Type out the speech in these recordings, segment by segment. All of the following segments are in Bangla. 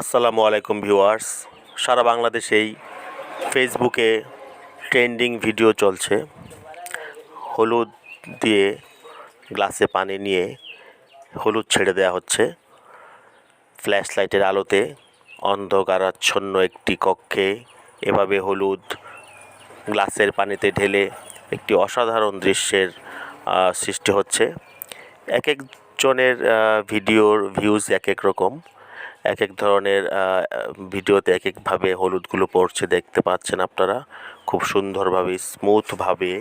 আসসালামু আলাইকুম ভিউয়ার্স। সারা বাংলাদেশেই ফেসবুকে ট্রেন্ডিং ভিডিও চলছে। হলুদ দিয়ে গ্লাসে পানি নিয়ে হলুদ ছেড়ে দেওয়া হচ্ছে। ফ্ল্যাশ লাইটের আলোতে অন্ধকারাচ্ছন্ন একটি কক্ষে এভাবে হলুদ গ্লাসের পানিতে ঢেলে একটি অসাধারণ দৃশ্যের সৃষ্টি হচ্ছে। এক একজনের ভিডিওর ভিউজ এক এক রকম। এক এক ধরনের ভিডিওতে এক একভাবে হলুদগুলো পড়ছে, দেখতে পাচ্ছেন আপনারা। খুব সুন্দরভাবে, স্মুথভাবে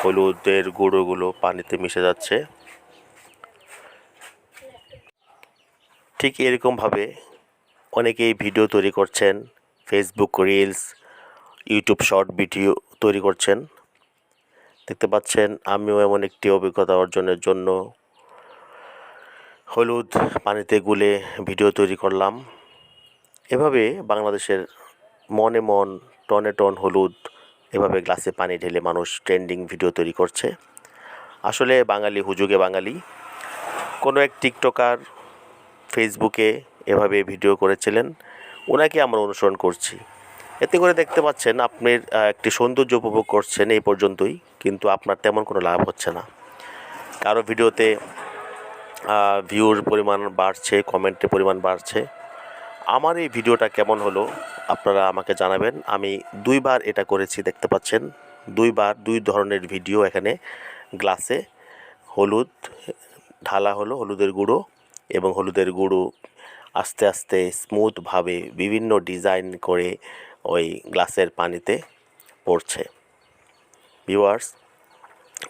হলুদের গুঁড়োগুলো পানিতে মিশে যাচ্ছে। ঠিক এরকমভাবে অনেকেই ভিডিও তৈরি করছেন Facebook reels YouTube short video তৈরি করছেন। দেখতে পাচ্ছেন, আমিও এমন একটি অভিজ্ঞতা অর্জনের জন্য হলুদ পানিতে গুলে ভিডিও তৈরি করলাম। এভাবে বাংলাদেশের মনে মন, টনে টন হলুদ, এভাবে গ্লাসে পানি ঢেলে মানুষ ট্রেন্ডিং ভিডিও তৈরি করছে। আসলে বাঙালি হুজুগে বাঙালি। কোনো এক টিকটকার ফেসবুকে এভাবে ভিডিও করেছিলেন, ওনাকে আমরা অনুসরণ করছি। এতে করে দেখতে পাচ্ছেন, আপনি একটি সৌন্দর্য উপভোগ করছেন এই পর্যন্তই, কিন্তু আপনার তেমন কোনো লাভ হচ্ছে না। কারও ভিডিওতে ভিউর পরিমাণ বাড়ছে কমেন্টের পরিমাণ বাড়ছে। আমার এই ভিডিওটা কেমন হলো আপনারা আমাকে জানাবেন। আমি দুইবার এটা করেছি, দেখতে পাচ্ছেন। দুইবার দুই ধরনের ভিডিও এখানে। গ্লাসে হলুদ, ঢালা হলো হলুদের গুঁড়ো এবং হলুদের গুঁড়ো আস্তে আস্তে স্মুথভাবে বিভিন্ন ডিজাইন করে ওই গ্লাসের পানিতে পড়ছে। ভিউয়ার্স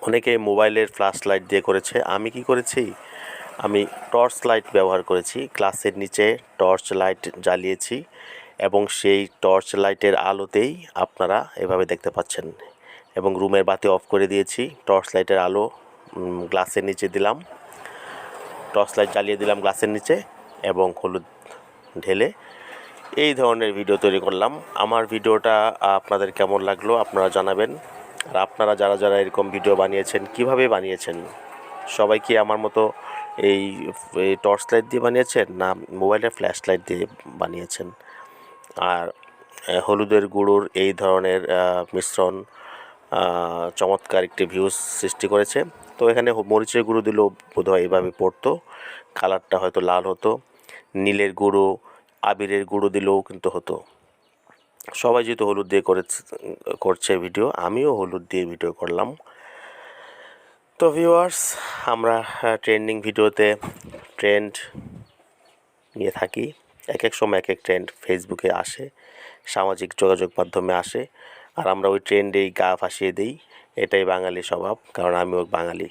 অনেকে মোবাইলের ফ্ল্যাশ লাইট দিয়ে করেছে। আমি কি করেছি? আমি টর্চ লাইট ব্যবহার করেছি। গ্লাসের নিচে টর্চ লাইট জ্বালিয়েছি এবং সেই টর্চ লাইটের আলোতেই আপনারা এভাবে দেখতে পাচ্ছেন। এবং রুমের বাতি অফ করে দিয়েছি। টর্চ লাইটের আলো গ্লাসের নিচে দিলাম। টর্চ লাইট জ্বালিয়ে দিলাম গ্লাসের নিচে এবং হলুদ ঢেলে। এই ধরনের ভিডিও তৈরি করলাম। আমার ভিডিওটা আপনাদের কেমন লাগল আপনারা জানাবেন। আর আপনারা যারা যারা এরকম ভিডিও বানিয়েছেন, কীভাবে বানিয়েছেন? সবাই কি আমার মতো এই টর্চ লাইট দিয়ে বানিয়েছেন না মোবাইলের ফ্ল্যাশ লাইট দিয়ে বানিয়েছেন? আর হলুদের গুঁড়োর এই ধরনের মিশ্রণ চমৎকার একটি ভিউজ সৃষ্টি করেছে। তো এখানে মরিচের গুঁড়ো দিলেও বোধহয় এইভাবে পড়তো। কালারটা হয়তো লাল হতো। নীলের গুঁড়ো, আবিরের গুঁড়ো দিলেও কিন্তু হতো। সবাই যেহেতু হলুদ দিয়ে করে করছে ভিডিও আমিও হলুদ দিয়ে ভিডিও করলাম। তো ভিউয়ার্স আমরা ট্রেন্ডিং ভিডিওতে ট্রেন্ড নিয়ে থাকি। এক এক সময় এক এক ট্রেন্ড ফেসবুকে আসে, সামাজিক যোগাযোগ মাধ্যমে আসে, আর আমরা ওই ট্রেন্ডেই গা ভাসিয়ে দিই। এটাই বাঙালি স্বভাব, কারণ আমিও বাঙালি।